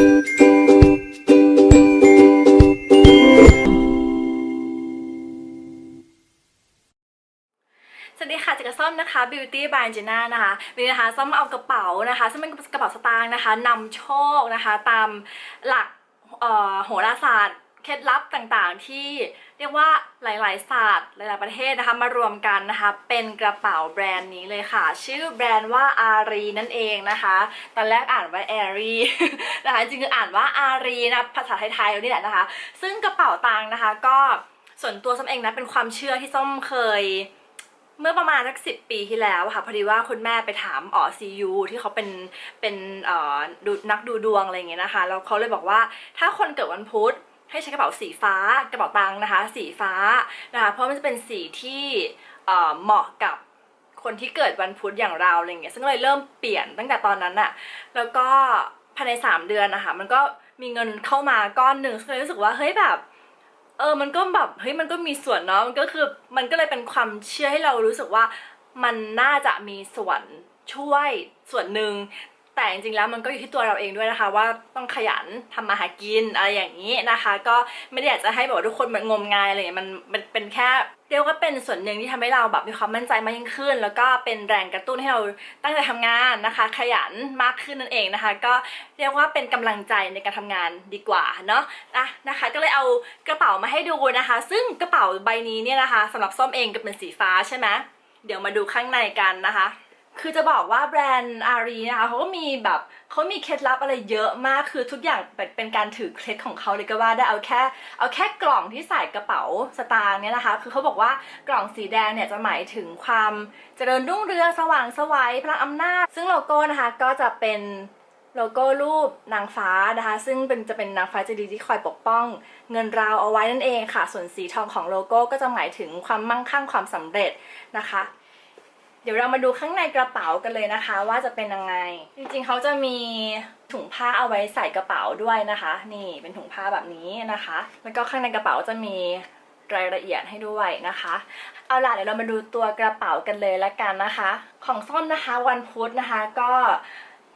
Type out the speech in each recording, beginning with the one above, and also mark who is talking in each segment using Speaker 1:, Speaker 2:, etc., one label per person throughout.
Speaker 1: สวัสดีค่ะจากกระส้มนะคะ Beauty by Jena นะคะวันนี้นะคะส้มเอากระเป๋านะคะ ซึ่งเป็นกระเป๋าสตางค์นะคะนำโชคนะคะ ตามหลักโหราศาสตร์ เคล็ดลับต่างๆ ที่เรียกว่าหลายๆศาสตร์หลายๆประเทศนะคะมารวมกันนะคะเป็นกระเป๋าแบรนด์นี้เลยค่ะ ชื่อแบรนด์ว่าอารีนั่นเองนะคะตอนแรกอ่านว่าแอรีนะคะจริงๆอ่านว่าอารีนะภาษาไทยๆนี่แหละนะคะ ซึ่งกระเป๋าตังค์นะคะ ก็ส่วนตัวส้มเองนะเป็นความเชื่อที่ส้มเคยเมื่อประมาณสักสิปีที่แล้วค่ะพอดีว่าคุณแม่ไปถามอ๋อซียูที่เขาเป็นเป็นเอ่อนักดูดวงอะไรอย่างเงี้ยนะคะแล้วเขาเลยบอกว่าถ้าคนเกิดวันพุธ ให้ใช้กระเป๋าสีฟ้ากระเป๋าตังค์นะคะ สีฟ้านะคะเพราะมันจะเป็นสีที่เหมาะกับคนที่เกิดวันพุธอย่างเราอะไรอย่างเงี้ยซึ่งเลยเริ่มเปลี่ยนตั้งแต่ตอนนั้นอะแล้วก็ภายในสามเดือนนะคะมันก็มีเงินเข้ามาก้อนหนึ่งซึ่งเลยรู้สึกว่าเฮ้ยแบบเออมันก็แบบเฮ้ยมันก็มีส่วนเนาะมันก็คือมันก็เลยเป็นความเชื่อให้เรารู้สึกว่ามันน่าจะมีส่วนช่วยส่วนหนึ่ง แต่จริงๆแล้วมันก็อยู่ที่ตัวเราเองด้วยนะคะ ว่าต้องขยันทำมาหากินอะไรอย่างนี้นะคะ ก็ไม่ได้อยากจะให้แบบว่าทุกคนมันงมงายอะไรอย่างเงี้ยมันมันเป็นแค่เรียกว่าเป็นส่วนหนึ่งที่ทำให้เราแบบมีความมั่นใจมากยิ่งขึ้น แล้วก็เป็นแรงกระตุ้นให้เราตั้งใจทำงานนะคะ ขยันมากขึ้นนั่นเองนะคะ ก็เรียกว่าเป็นกำลังใจในการทำงานดีกว่าเนาะนะนะคะ ก็เลยเอากระเป๋ามาให้ดูนะคะ ซึ่งกระเป๋าใบนี้เนี่ยนะคะสำหรับส้มเองก็เป็นสีฟ้าใช่ไหมเดี๋ยวมาดูข้างในกันนะคะ คือจะบอกว่าแบรนด์อารีนะคะเขาก็มีแบบเขามีเคล็ดลับอะไรเยอะมากคือทุกอย่างเป็นการถือเคล็ดของเขาเลยก็ว่าได้เอาแค่ เอาแค่กล่องที่ใส่กระเป๋าสตางค์เนี่ยนะคะ คือเขาบอกว่ากล่องสีแดงเนี่ยจะหมายถึงความเจริญรุ่งเรืองสว่างสวัยพลังอำนาจ ซึ่งโลโก้นะคะก็จะเป็นโลโก้รูปนางฟ้านะคะ ซึ่งเป็นจะเป็นนางฟ้าใจดีที่คอยปกป้อง เงินราวเอาไว้นั่นเองค่ะ ส่วนสีทองของโลโก้ก็จะหมายถึงความมั่งคั่งความสำเร็จนะคะ เดี๋ยวเรามาดูข้างในกระเป๋ากันเลยนะคะ ว่าจะเป็นยังไง จริงๆเขาจะมีถุงผ้าเอาไว้ใส่กระเป๋าด้วยนะคะ นี่เป็นถุงผ้าแบบนี้นะคะ แล้วก็ข้างในกระเป๋าจะมีรายละเอียดให้ด้วยนะคะ เอาล่ะเดี๋ยวเรามาดูตัวกระเป๋ากันเลยละกันนะคะ ของส้มนะคะวันพุธนะคะก็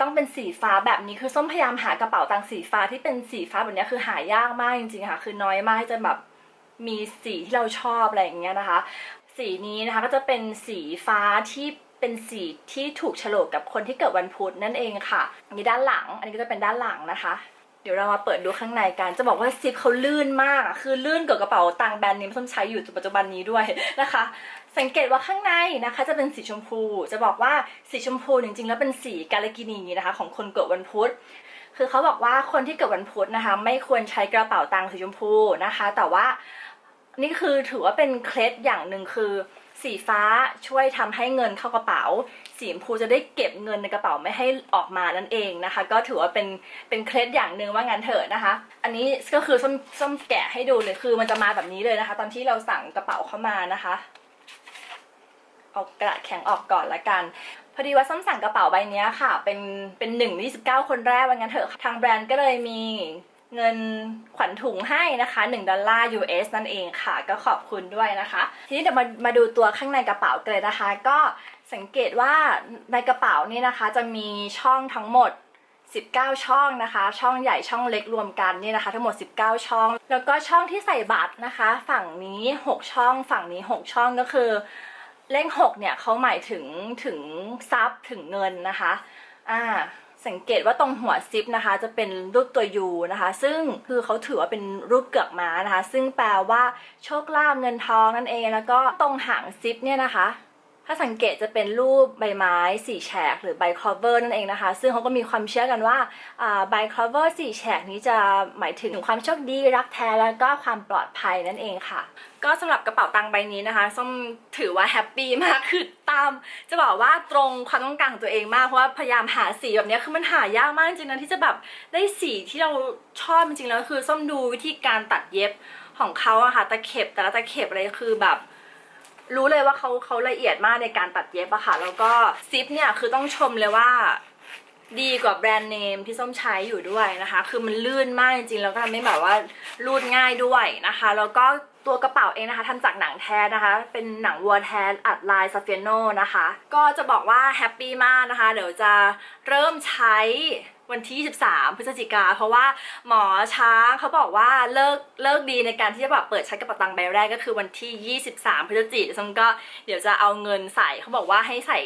Speaker 1: ต้องเป็นสีฟ้าแบบนี้คือส้มพยายามหากระเป๋าตังค์สีฟ้าที่เป็นสีฟ้าแบบนี้คือหายากมากจริงๆค่ะ คือน้อยมากที่จะแบบมีสีที่เราชอบอะไรอย่างเงี้ยนะคะ สีนี้นะคะก็จะเป็นสีฟ้าที่เป็นสีที่ถูกโฉลกกับคนที่เกิดวันพุธนั่นเองค่ะอันนี้ด้านหลัง อันนี้ก็จะเป็นด้านหลังนะคะ เดี๋ยวเรามาเปิดดูข้างในกัน จะบอกว่าซิปเขาลื่นมากอะคือลื่นกว่ากระเป๋าตังค์แบรนด์นี้ที่ส้มใช้อยู่ปัจจุบันนี้ด้วยนะคะ สังเกตว่าข้างในนะคะ จะเป็นสีชมพู จะบอกว่าสีชมพูจริงๆ แล้วเป็นสีกาลกินีนะคะ ของคนเกิดวันพุธคือเขาบอกว่าคนที่เกิดวันพุธนะคะ ไม่ควรใช้กระเป๋าตังค์สีชมพูนะคะ แต่ว่า นี่คือถือว่าเป็นเคล็ดอย่างหนึ่งคือ สีฟ้าช่วยทำให้เงินเข้ากระเป๋า สีชมพูจะได้เก็บเงินในกระเป๋าไม่ให้ออกมานั่นเองนะคะ ก็ถือว่าเป็นเป็นเคล็ดอย่างหนึ่งว่างั้นเถอะนะคะ อันนี้ก็คือส้มส้มแกะให้ดูเลยคือมันจะมาแบบนี้เลยนะคะ ตอนที่เราสั่งกระเป๋าเข้ามานะคะเอากระดาษแข็งออกก่อนละกัน พอดีว่าส้มสั่งกระเป๋าใบนี้ค่ะ เป็นเป็นหนึ่งใน29คนแรกว่างั้นเถอะทางแบรนด์ก็เลยมี เงินขวัญถุงให้นะคะ 1 ดอลลาร์ US นั่นเองค่ะ ก็ขอบคุณด้วยนะคะ ทีนี้เดี๋ยวมามาดูตัวข้างในกระเป๋ากันเลยนะคะ ก็สังเกตว่าในกระเป๋านี่นะคะจะมีช่องทั้งหมด 19 ช่องนะคะ ช่องใหญ่ช่องเล็กรวมกันนี่นะคะ ทั้งหมด 19 ช่อง แล้วก็ช่องที่ใส่บัตรนะคะ ฝั่งนี้ 6 ช่อง ฝั่งนี้ 6 ช่องก็คือ เลข6เนี่ยเขาหมายถึงถึงทรัพย์ถึงเงินนะคะอ่า สังเกตว่าตรงหัวซิปนะคะ จะเป็นรูปตัวยูนะคะ ซึ่งคือเขาถือว่าเป็นรูปเกือกม้านะคะ ซึ่งแปลว่าโชคลาภเงินทองนั่นเอง แล้วก็ตรงหางซิปเนี่ยนะคะ ถ้าสังเกตจะเป็นรูปใบไม้สี่แฉกหรือใบคลอเวอร์นั่นเองนะคะ ซึ่งเขาก็มีความเชื่อกันว่าใบคลอเวอร์สี่แฉกนี้จะหมายถึงความโชคดีรักแท้แล้วก็ความปลอดภัยนั่นเองค่ะ ก็สำหรับกระเป๋าตังค์ใบนี้นะคะส้มถือว่าแฮปปี้มากคือตาม จะบอกว่าตรงความต้องการของตัวเองมากเพราะว่าพยายามหาสีแบบนี้คือมันหายากมากจริงๆนะที่จะแบบได้สีที่เราชอบจริงๆแล้วคือส้มดูวิธีการตัดเย็บของเขาอะค่ะตะเข็บแต่ละตะเข็บอะไรคือแบบ รู้เลยว่าเขาเขาละเอียดมากในการตัดเย็บอะค่ะ แล้วก็ซิปเนี่ยคือต้องชมเลยว่าดีกว่าแบรนด์เนมที่ส้มใช้อยู่ด้วยนะคะ คือมันลื่นมากจริงๆ แล้วก็ทำให้แบบว่ารูดง่ายด้วยนะคะ แล้วก็ตัวกระเป๋าเองนะคะทำจากหนังแท้นะคะ เป็นหนังวัวแท้อัดลายซาเฟียโนนะคะ ก็จะบอกว่าแฮปปี้มากนะคะ เดี๋ยวจะเริ่มใช้ วันที่ 23 พฤศจิกา เพราะว่าหมอช้างเขาบอกว่าเลิกเลิกดีในการที่จะแบบเปิดใช้กระเป๋าตังค์ใบแรกก็คือวันที่ 23 พฤศจิกายนซึ่งก็เดี๋ยวจะเอาเงินใส่เขาบอกว่าให้ใส่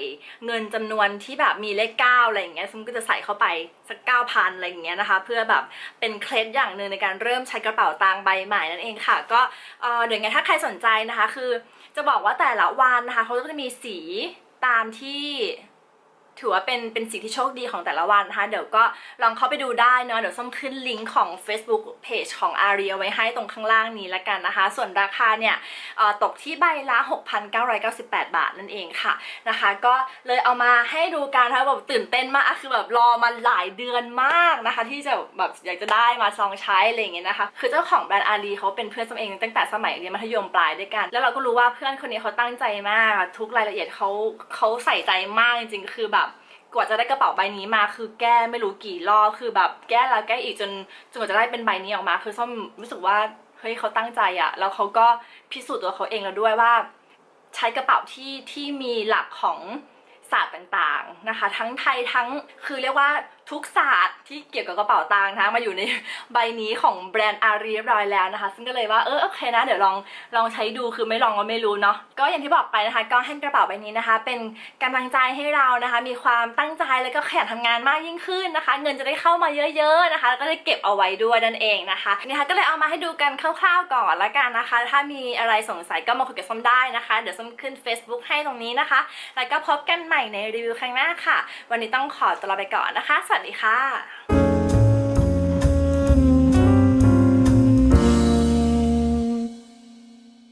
Speaker 1: เงินจำนวนที่แบบมีเลข9อะไรอย่างเงี้ยซึ่งก็จะใส่เข้าไปสัก9,000อะไรอย่างเงี้ยนะคะ เพื่อแบบเป็นเคล็ดอย่างหนึ่งในการเริ่มใช้กระเป๋าตังค์ใบใหม่นั่นเองค่ะ ก็เอ่อเดี๋ยวไงถ้าใครสนใจนะคะ คือจะบอกว่าแต่ละวันนะคะเขาก็จะมีสีตามที่ ถือว่าเป็นเป็นสิ่งที่โชคดีของแต่ละวันนะคะ เดี๋ยวก็ลองเข้าไปดูได้เนาะเดี๋ยวส้มขึ้นลิงก์ของ Facebook Page ของ a r i เอาไว้ให้ตรงข้างล่างนี้ละกันนะคะ ส่วนราคาเนี่ยตกที่ใบละ 6,998 บาทนั่นเองค่ะนะคะ ก็เลยเอามาให้ดูกันนะคะแบบตื่นเต้นมากคือแบบรอมาหลายเดือนมากนะคะ ที่จะแบบอยากจะได้มาลองใช้อะไรอย่างเงี้ยนะคะ คือเจ้าของแบรนด์อารีเขาเป็นเพื่อนส้มเองตั้งแต่สมัยเรียนมัธยมปลายด้วยกัน แล้วเราก็รู้ว่าเพื่อนคนนี้เขาตั้งใจมาก ทุกรายละเอียดเขาเขาใส่ใจมากจริงๆคือแบบ กว่าจะได้กระเป๋าใบนี้มาคือแก้ไม่รู้กี่รอบคือแบบแก้แล้วแก้อีกจนจนกว่าจะได้เป็นใบนี้ออกมา คือส้มรู้สึกว่าเฮ้ยเขาตั้งใจอะแล้วเขาก็พิสูจน์ตัวเขาเองแล้วด้วยว่า ใช้กระเป๋าที่ที่มีหลักของศาสตร์ต่างๆนะคะ ทั้งไทยทั้งคือเรียกว่า ทุกศาสตร์ที่เกี่ยวกับกระเป๋าตังค์นะคะมาอยู่ในใบนี้ของแบรนด์อารีเรียบร้อยแล้วนะคะ ซึ่งก็เลยว่าเออโอเคนะ เดี๋ยวลองลองใช้ดูคือไม่ลองก็ไม่รู้เนาะก็อย่างที่บอกไปนะคะ ก็ให้กระเป๋าใบนี้นะคะ เป็นกำลังใจให้เรานะคะ มีความตั้งใจแล้วก็ขยันทำงานมากยิ่งขึ้นนะคะ เงินจะได้เข้ามาเยอะ ๆนะคะ แล้วก็ได้เก็บเอาไว้ด้วยนั่นเองนะคะนี่ค่ะก็เลยเอามาให้ดูกันคร่าวๆก่อนละกันนะคะ ถ้ามีอะไรสงสัยก็มาคุยกับส้มได้นะคะ เดี๋ยวส้มขึ้น Facebook ให้ตรงนี้นะคะ แล้วก็พบกันใหม่ในรีวิวครั้งหน้าค่ะ วันนี้ต้องขอตัวลาไปก่อนนะคะสวัสดีค่ะ